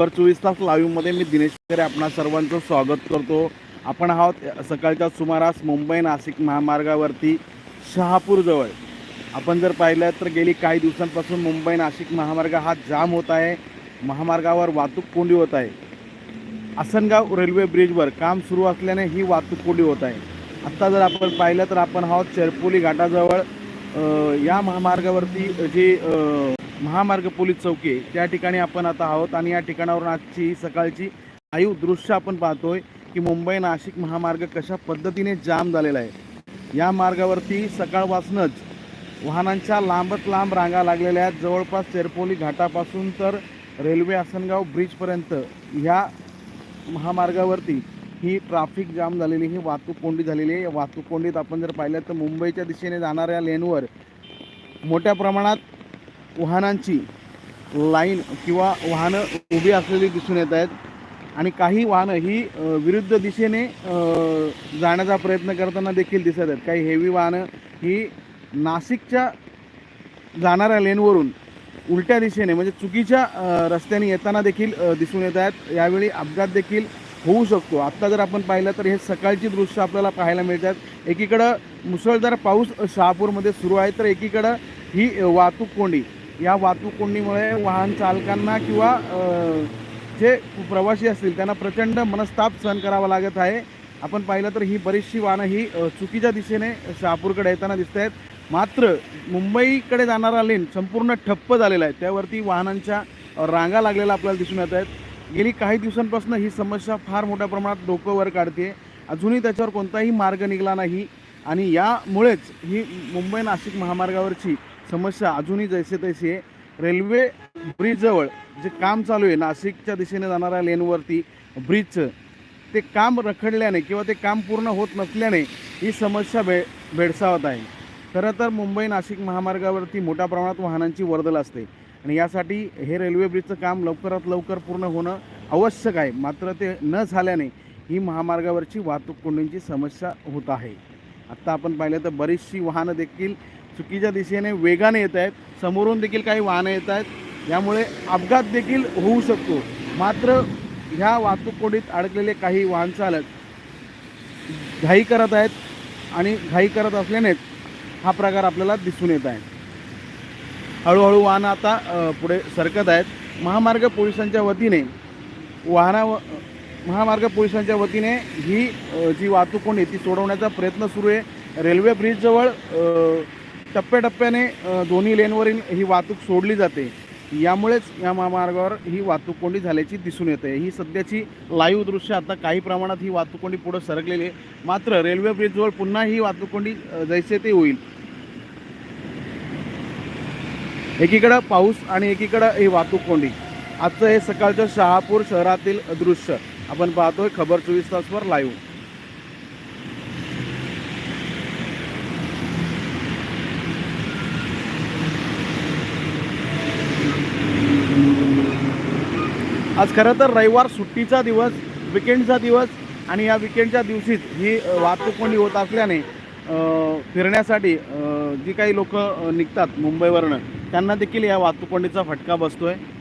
तर चोवीस तास लाईव्हमध्ये मी दिनेश वगैरे आपणा सर्वांचं स्वागत करतो. आपण आहोत सकाळच्या सुमारास मुंबई नाशिक महामार्गावरती शहापूरजवळ. आपण जर पाहिलं तर गेली काही दिवसांपासून मुंबई नाशिक महामार्ग हा जाम होत आहे. महामार्गावर वाहतूक कोंडी होत आहे. आसनगाव रेल्वे ब्रिजवर काम सुरू असल्याने ही वाहतूक कोंडी होत आहे. आत्ता जर आपण पाहिलं तर आपण आहोत चेरपोली घाटाजवळ. या महामार्गावरती जी महामार्ग पोलीस चौकी त्या ठिकाणी आपण आता आहोत आणि या ठिकाणावरून आजची ही सकाळची आयु दृश्य आपण पाहतोय की मुंबई नाशिक महामार्ग कशा पद्धतीने जाम झालेला आहे. या मार्गावरती सकाळपासूनच वाहनांच्या लांबच लांब रांगा लागलेल्या आहेत. जवळपास चेरपोली घाटापासून तर रेल्वे आसनगाव ब्रिजपर्यंत ह्या महामार्गावरती ही ट्राफिक जाम झालेली ही वाहतूक कोंडी झालेली आहे. या वाहतूक कोंडीत आपण जर पाहिलं तर मुंबईच्या दिशेने जाणाऱ्या लेनवर मोठ्या प्रमाणात वाहनांची लाईन किंवा वाहनं उभी असलेली दिसून येत आहेत. आणि काही वाहनं ही विरुद्ध दिशेने जाण्याचा प्रयत्न करताना देखील दिसत आहेत. काही हेवी वाहनं ही नाशिकच्या जाणाऱ्या लेनवरून उलट्या दिशेने म्हणजे चुकीच्या रस्त्याने येताना देखील दिसून येत आहेत. यावेळी अपघात देखील होऊ शकतो. आत्ता जर आपण पाहिलं तर हे सकाळची दृश्य आपल्याला पाहायला मिळतात एकीकडं मुसळधार पाऊस शहापूरमध्ये सुरू आहे तर एकीकडं ही वाहतूक कोंडी. या वाहतूक कोंडीमुळे वाहन चालकांना किंवा जे प्रवासी असतील त्यांना प्रचंड मनस्ताप सहन करावा लागत आहे. आपण पाहिलं तर ही बरीचशी वाहनं ही चुकीच्या दिशेने शहापूरकडे येताना दिसत आहेत मात्र मुंबईकडे जाणारा लेन संपूर्ण ठप्प झालेला आहे. त्यावरती वाहनांच्या रांगा लागलेल्या आपल्याला दिसून येत आहेत. गेली काही दिवसांपासून ही समस्या फार मोठ्या प्रमाणात डोकं वर काढते अजूनही त्याच्यावर कोणताही मार्ग निघाला नाही. आणि यामुळेच ही मुंबई नाशिक महामार्गावरची समस्या अजूनही जैसे तैसे आहे. रेल्वे ब्रिजजवळ जे काम चालू आहे नाशिकच्या दिशेने जाणाऱ्या लेनवरती ब्रिजचं ते काम रखडल्याने किंवा ते काम पूर्ण होत नसल्याने ही समस्या भे भेडसावत आहे. खरं तर मुंबई नाशिक महामार्गावरती मोठ्या प्रमाणात वाहनांची वर्दळ असते आणि यासाठी हे रेल्वे ब्रिजचं काम लवकरात लवकर पूर्ण होणं आवश्यक आहे. मात्र ते न झाल्याने ही महामार्गावरची वाहतूक कोंडींची समस्या होत आहे. आत्ता आपण पाहिलं तर बरीचशी वाहनं देखील चुकीच्या दिशेने वेगाने येत आहेत. समोरून देखील काही वाहनं येत आहेत. यामुळे अपघात देखील होऊ शकतो. मात्र ह्या वाहतूक कोडीत अडकलेले काही वाहन चालक घाई करत आहेत आणि घाई करत असल्यानेच हा प्रकार आपल्याला दिसून येत आहे. हळूहळू वाहनं आता पुढे सरकत आहेत. महामार्ग पोलिसांच्या वतीने वाहना महामार्ग पोलिसांच्या वतीने ही जी वाहतूक कोंडी ती सोडवण्याचा प्रयत्न सुरू आहे. रेल्वे ब्रिजजवळ टप्प्याटप्प्याने दोन्ही लेनवरील ही वाहतूक सोडली जाते. यामुळेच या महामार्गावर ही वाहतूक कोंडी झाल्याची दिसून येते. ही सध्याची लाईव्ह दृश्य आता काही प्रमाणात ही वाहतूक कोंडी पुढे सरकलेली आहे. मात्र रेल्वे ब्रिजजवळ पुन्हा ही वाहतूक कोंडी जैसे ते होईल. एकीकडं पाऊस आणि एकीकडं ही वाहतूक कोंडी. आजचं हे सकाळचं शहापूर शहरातील दृश्य. आपण पाहतोय खबर चोवीस तासवर लाईव्ह. आज खरं तर रविवार सुट्टीचा दिवस विकेंडचा दिवस आणि या विकेंडच्या दिवशीच ही वाहतूक कोणी होत असल्याने फिरण्यासाठी जी काही लोक निघतात मुंबईवरनं त्यांना देखील या वाहतूक कोंडीचा फटका आहे